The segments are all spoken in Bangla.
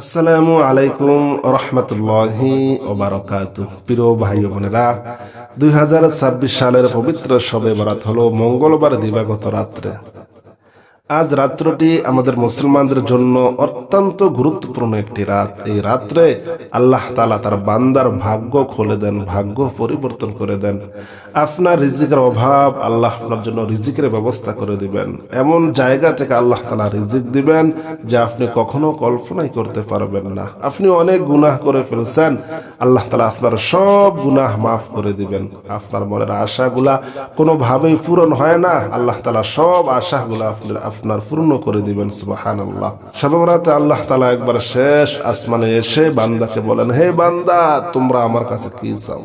আসসালামু আলাইকুম রহমতুল্লাহি ওবারকাত প্রিয় ভাই বোনেরা, দুই হাজার ছাব্বিশ সালের পবিত্র সবে বরাত হলো মঙ্গলবার দিবাগত রাত্রে। আজ রাত্রটি আমাদের মুসলমানদের জন্য অত্যন্ত গুরুত্বপূর্ণ একটি রাত। এই রাত্রে আল্লাহ তালা তার বান্দার ভাগ্য খুলে দেন, ভাগ্য পরিবর্তন করে দেন। আপনার রিজিকের অভাব আল্লাহ আপনার জন্য রিজিকের ব্যবস্থা করে দিবেন। এমন জায়গা থেকে আল্লাহ তালা রিজিক দিবেন যে আপনি কখনো কল্পনাই করতে পারবেন না। আপনি অনেক গুনাহ করে ফেলছেন, আল্লাহ তালা আপনার সব গুনাহ মাফ করে দিবেন। আপনার মনের আশাগুলা কোনোভাবেই পূরণ হয় না, আল্লাহ তালা সব আশাগুলা আপনার আপনার পূর্ণ করে দিবেন সুবাহান আল্লাহ সবরাতে আল্লাহ তালা একবার শেষ আসমানে এসে বান্দাকে বলেন, হে বান্দা, তোমরা আমার কাছে কি চাও?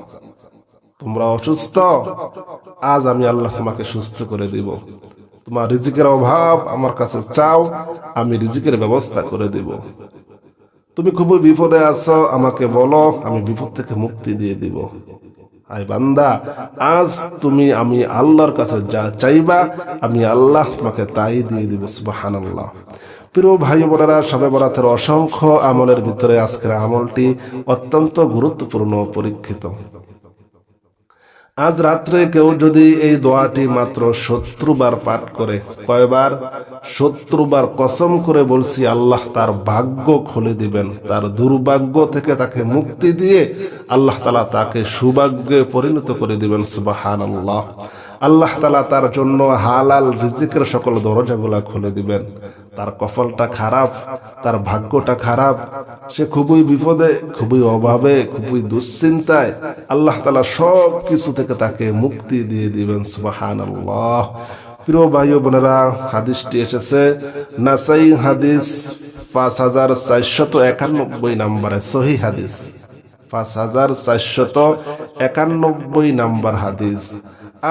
তোমরা অসুস্থ? আজ আমি আল্লাহ তোমাকে সুস্থ করে দিব। তোমার রিজিকের অভাব আমার কাছে চাও, আমি রিজিকের ব্যবস্থা করে দিব। তুমি খুবই বিপদে আছো, আমাকে বলো, আমি বিপদ থেকে মুক্তি দিয়ে দিব। আই বান্দা, আজ তুমি আমি আল্লাহর কাছে যা চাইবা, আমি আল্লাহ তোমাকে তাই দিয়ে দিব সুবাহান আল্লাহ প্রিয় ভাই বোনেরা, সবে বরাতের অসংখ্য আমলের ভিতরে আজকের আমলটি অত্যন্ত গুরুত্বপূর্ণ পরীক্ষিত। আজ রাত্রে কেউ যদি এই দোয়াটি মাত্র শত্রুবার পাঠ করে, কয়বার? শত্রুবার কসম করে বলছি, আল্লাহ তার ভাগ্য খুলে দিবেন। তার দুর্ভাগ্য থেকে তাকে মুক্তি দিয়ে আল্লাহ তালা তাকে সুভাগ্যে পরিণত করে দিবেন সুবাহান আল্লাহ আল্লাহ তালা তার জন্য হালাল রিজিকের সকল দরজাগুলা খুলে দিবেন। তার কপালটা খারাপ, তার ভাগ্যটা খারাপ। সে খুবই বিপদে, খুবই অভাবে, খুবই দুশ্চিন্তায়। আল্লাহ তালা সব কিছু থেকে তাকে মুক্তি দিয়ে দিবেন সুবাহান আল্লাহ প্রিয় ভাই বোনেরা, হাদিসটি এসেছে নাসাই হাদিস পাঁচ হাজার চারশত একানব্বই নম্বরে, সহি হাদিস। পাঁচ হাজার চারশত একানব্বই নাম্বার হাদিস।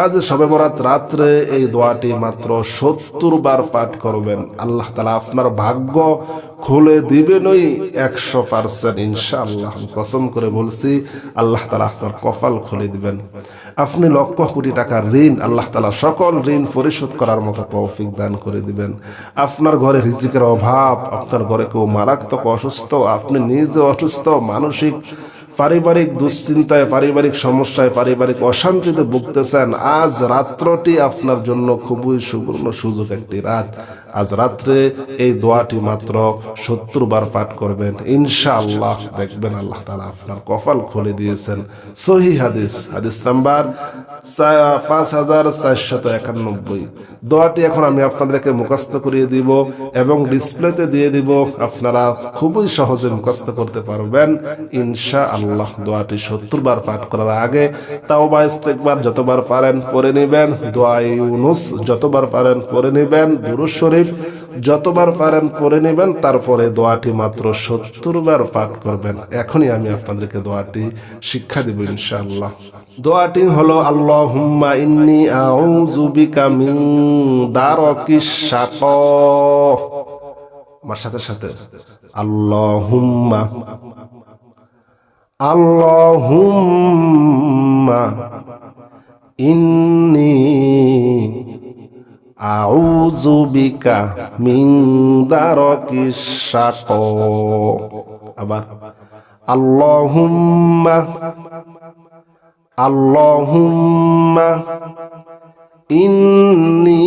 আজ সবে বরাত রাত্রে এই দোয়াটি মাত্র সত্তর বার পাঠ করবেন। আল্লাহ তালা আপনার ভাগ্য খুলে দিবেনই একশো পার্সেন্ট, ইনশাআল্লাহ। কসম করে বলছি, আল্লাহ তালা আপনার কপাল খুলে দিবেন। আপনি লক্ষ কোটি টাকার ঋণ, আল্লাহ তালা সকল ঋণ পরিশোধ করার মতো তৌফিক দান করে দিবেন। আপনার ঘরে রিজিকের অভাব, আপনার ঘরে কেউ মারাত্মক অসুস্থ, আপনি নিজে অসুস্থ, মানসিক পারিবারিক দুশ্চিন্তায়, পারিবারিক সমস্যায়, পারিবারিক অশান্তিতে ভুগতেছেন। আজ রাত্রটি আপনার জন্য খুবই সুবর্ণ সুযোগ একটি রাত। আজ রাত্রে এই দোয়াটি মাত্র সত্তর বার পাঠ করবেন। ইনশাআল্লাহ দেখবেন আল্লাহ তালা আপনার কপাল খুলে দিয়েছেন। সহি হাদিস হাদিস নাম্বার পাঁচ হাজার চারশত একানব্বই। দোয়াটি এখন আমি আপনাদেরকে মুখস্থ করিয়ে দিব এবং ডিসপ্লেতে দিয়ে দিব। আপনারা খুবই সহজে মুখস্থ করতে পারবেন। ইনশা আল্লাহ দোয়াটি সত্তর বার পাঠ করার আগে তাও বা যতবার পারেন পড়ে নেবেন। দোয়া ইউনুস যতবার পারেন পড়ে নেবেন। দুরুজ শরীফ যতবার পারেন পড়ে নেবেন। তারপরে দোয়াটি মাত্র সত্তর বার পাঠ করবেন। এখনই আমি আপনাদেরকে দোয়াটি শিক্ষা দিব ইনশাআল্লাহ। দোয়াটি হলো আল্লাহ হুম্মা ইন্নি আউযু বিকা মিন দারকিস শাক। আমার সাথে সাথে আল্লাহ হুম্মা আল্লাহ হুম্মা ইন্নি আউযু বিকা মিন দারকিস শাক। আবার, আল্লাহুম্মা আল্লাহুম্মা ইন্নি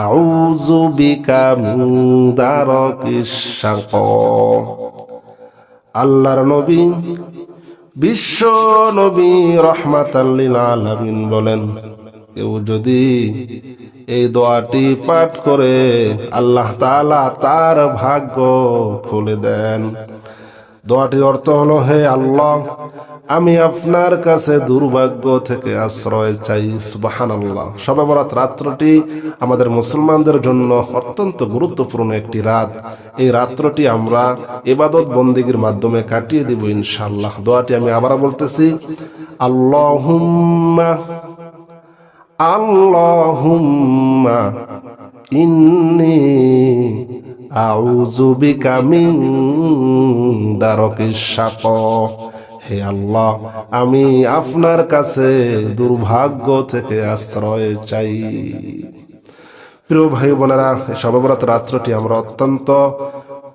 আউযু বিকা মিন দারকিস শাক আল্লাহর নবী, বিশ্ব নবী রহমাতাল্লিল আলামিন বলেন, কেউ যদি এই দোয়াটি পাঠ করে আল্লাহ তাআলা তার ভাগ্য খুলে দেন। দোয়াটির অর্থ হলো, হে আল্লাহ, আমি আপনার কাছে দুর্ভাগ্য থেকে আশ্রয় চাই সুবাহান আল্লাহ সবে বরাত রাত্রটি আমাদের মুসলমানদের জন্য অত্যন্ত গুরুত্বপূর্ণ একটি রাত। এই রাত্রটি আমরা এবাদত বন্দিগির মাধ্যমে কাটিয়ে দিব ইনশাল্লাহ দোয়াটি আমি আবার বলতেছি, আল্লাহুম্মা আল্লাহুম্মা, ইন্নি শাক। হে আল্লাহ, আমি আপনার কাছে দুর্ভাগ্য থেকে আশ্রয় চাই। প্রিয় ভাই বোনেরা সবেবরাত রাত্রটি আমরা অত্যন্ত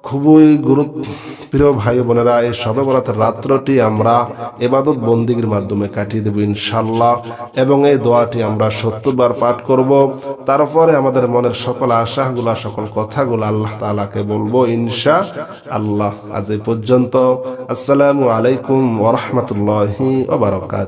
খুবই গুরুত্ব প্রিয় ভাই বোনেরা, এই সবে বরাতের রাত্রটি আমরা এবাদত বন্দিগির মাধ্যমে কাটিয়ে দেব ইনশাল্লাহ এবং এই দোয়াটি আমরা সত্তরবার পাঠ করব। তারপরে আমাদের মনের সকল আশাগুলা, সকল কথাগুলো আল্লাহ তাআলাকে বলব ইনশা আল্লাহ আজ এই পর্যন্ত, আসসালামু আলাইকুম ওরহমতুল্লাহি ওবারকাত